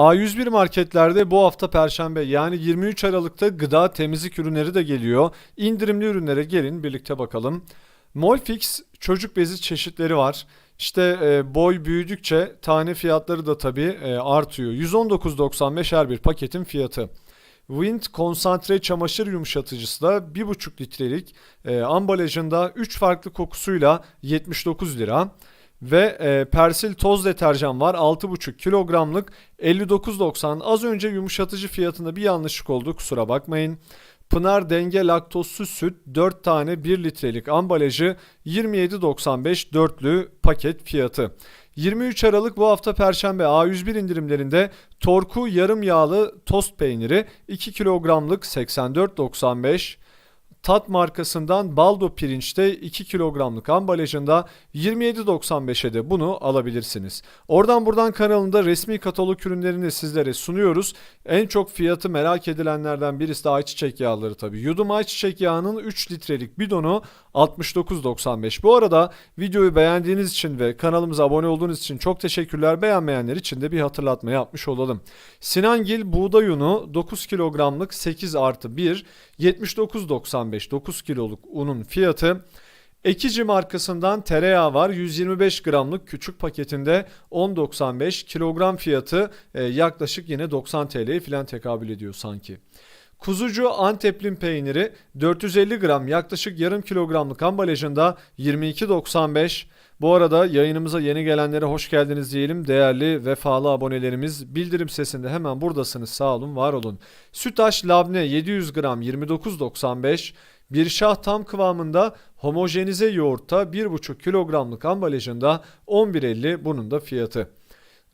A101 marketlerde bu hafta Perşembe yani 23 Aralık'ta gıda temizlik ürünleri de geliyor. İndirimli ürünlere gelin birlikte bakalım. Molfix çocuk bezi çeşitleri var. İşte e, boy büyüdükçe tane fiyatları da tabii e, artıyor. 119.95 her bir paketin fiyatı. Wind konsantre çamaşır yumuşatıcısı da 1,5 litrelik e, ambalajında 3 farklı kokusuyla 79 lira. Ve e, Persil toz deterjan var 6,5 kilogramlık 59.90 az önce yumuşatıcı fiyatında bir yanlışlık oldu kusura bakmayın. Pınar Denge Laktozsuz Süt 4 tane 1 litrelik ambalajı 27.95 dörtlü paket fiyatı. 23 Aralık bu hafta Perşembe A101 indirimlerinde Torku yarım yağlı tost peyniri 2 kilogramlık 84.95 Tat markasından Baldo pirinçte 2 kilogramlık ambalajında 27.95'e de bunu alabilirsiniz. Oradan buradan kanalında resmi katalog ürünlerini sizlere sunuyoruz. En çok fiyatı merak edilenlerden birisi de ayçiçek yağları tabii. Yudum ayçiçek yağının 3 litrelik bidonu 69.95. Bu arada videoyu beğendiğiniz için ve kanalımıza abone olduğunuz için çok teşekkürler. Beğenmeyenler için de bir hatırlatma yapmış olalım. Sinangil buğday unu 9 kilogramlık 8 artı 1 79.95 9 kiloluk unun fiyatı. Ekici markasından tereyağı var 125 gramlık küçük paketinde 10.95 kilogram fiyatı e, yaklaşık yine 90 TL'ye falan tekabül ediyor sanki. Kuzucu Anteplim peyniri 450 gram yaklaşık yarım kilogramlık ambalajında 22.95. Bu arada yayınımıza yeni gelenlere hoş geldiniz diyelim. Değerli vefalı abonelerimiz bildirim sesinde hemen buradasınız. Sağ olun, var olun. Sütaş labne 700 gram 29.95. Bir şah tam kıvamında homojenize yoğurtta 1,5 kilogramlık ambalajında 11.50 bunun da fiyatı.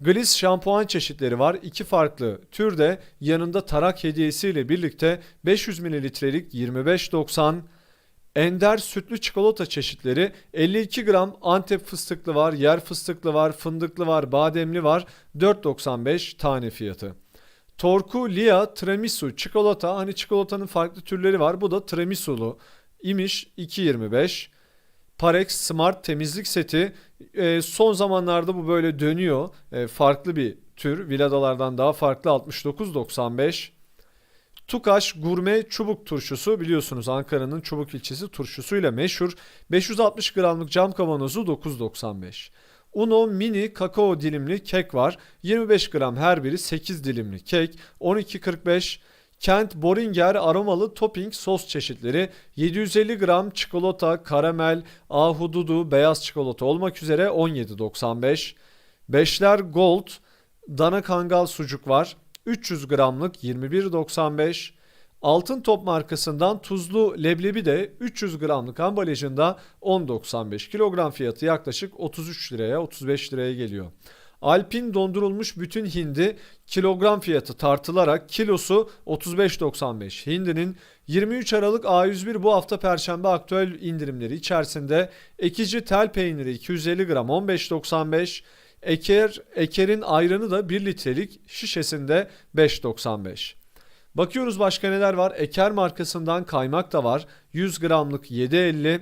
Gliss şampuan çeşitleri var. iki farklı türde yanında tarak hediyesiyle birlikte 500 mililitrelik 25.90 Ender sütlü çikolata çeşitleri 52 gram Antep fıstıklı var, yer fıstıklı var, fındıklı var, bademli var 4.95 tane fiyatı. Torku Lia Tiramisu çikolata hani çikolatanın farklı türleri var. Bu da tiramisulu imiş 2.25. Parex Smart temizlik seti e, son zamanlarda bu böyle dönüyor. E, farklı bir tür. Viladalardan daha farklı 69.95. Tukaş gurme çubuk turşusu biliyorsunuz Ankara'nın Çubuk ilçesi turşusuyla meşhur. 560 gramlık cam kavanozu 9.95. Uno mini kakao dilimli kek var. 25 gram her biri 8 dilimli kek 12.45. Kent Boringer aromalı topping sos çeşitleri 750 gram çikolata, karamel, ahududu, beyaz çikolata olmak üzere 17.95. Beşler Gold dana kangal sucuk var. 300 gramlık 21.95. Altın Top markasından tuzlu leblebi de 300 gramlık ambalajında 10.95 kilogram fiyatı yaklaşık 33 liraya 35 liraya geliyor. Alpin dondurulmuş bütün hindi kilogram fiyatı tartılarak kilosu 35.95. Hindinin 23 Aralık A101 bu hafta Perşembe aktüel indirimleri içerisinde ekici tel peyniri 250 gram 15.95. Eker, Eker'in ayranı da 1 litrelik şişesinde 5.95. Bakıyoruz başka neler var. Eker markasından kaymak da var. 100 gramlık 7.50.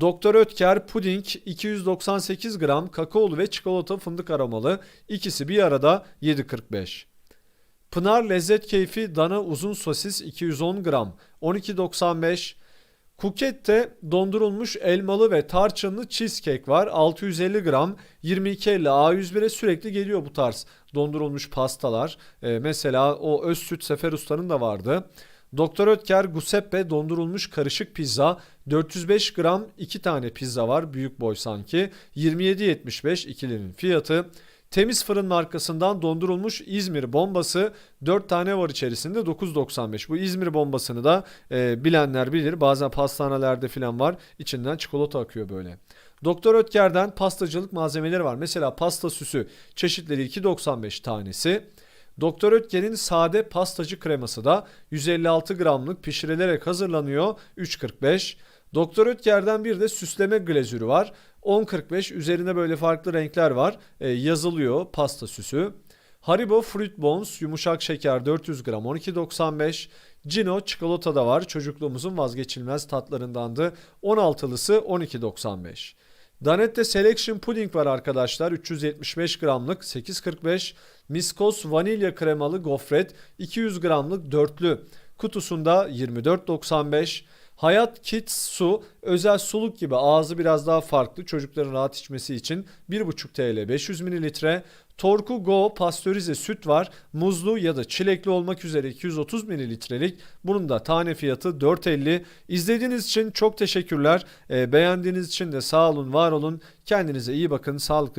Doktor Ötker puding 298 gram kakaolu ve çikolata fındık aromalı. İkisi bir arada 7.45. Pınar Lezzet Keyfi dana uzun sosis 210 gram 12.95. Kuket'te dondurulmuş elmalı ve tarçınlı cheesecake var. 650 gram 22.50 A101'e sürekli geliyor bu tarz dondurulmuş pastalar. Ee, mesela o öz süt Sefer Usta'nın da vardı. Doktor Ötker Giuseppe dondurulmuş karışık pizza 405 gram 2 tane pizza var büyük boy sanki 27.75 ikilinin fiyatı. Temiz Fırın markasından dondurulmuş İzmir bombası 4 tane var içerisinde 9.95. Bu İzmir bombasını da e, bilenler bilir. Bazen pastanelerde falan var. İçinden çikolata akıyor böyle. Doktor Ötker'den pastacılık malzemeleri var. Mesela pasta süsü çeşitleri 2.95 tanesi. Doktor Ötker'in sade pastacı kreması da 156 gramlık pişirilerek hazırlanıyor 3.45. Doktor Ötker'den bir de süsleme glazürü var. 10.45 üzerinde böyle farklı renkler var. E, yazılıyor pasta süsü. Haribo Fruit Bones yumuşak şeker 400 gram 12.95. Cino çikolata da var. Çocukluğumuzun vazgeçilmez tatlarındandı. 16'lısı 12.95. Danette Selection Pudding var arkadaşlar. 375 gramlık 8.45. Miskos vanilya kremalı gofret 200 gramlık dörtlü. Kutusunda 24.95. Hayat Kids su özel suluk gibi ağzı biraz daha farklı çocukların rahat içmesi için 1.5 TL 500 mililitre. Torku Go pastörize süt var. Muzlu ya da çilekli olmak üzere 230 mililitrelik. Bunun da tane fiyatı 4.50. İzlediğiniz için çok teşekkürler. Ee, beğendiğiniz için de sağ olun, var olun. Kendinize iyi bakın. Sağlıklı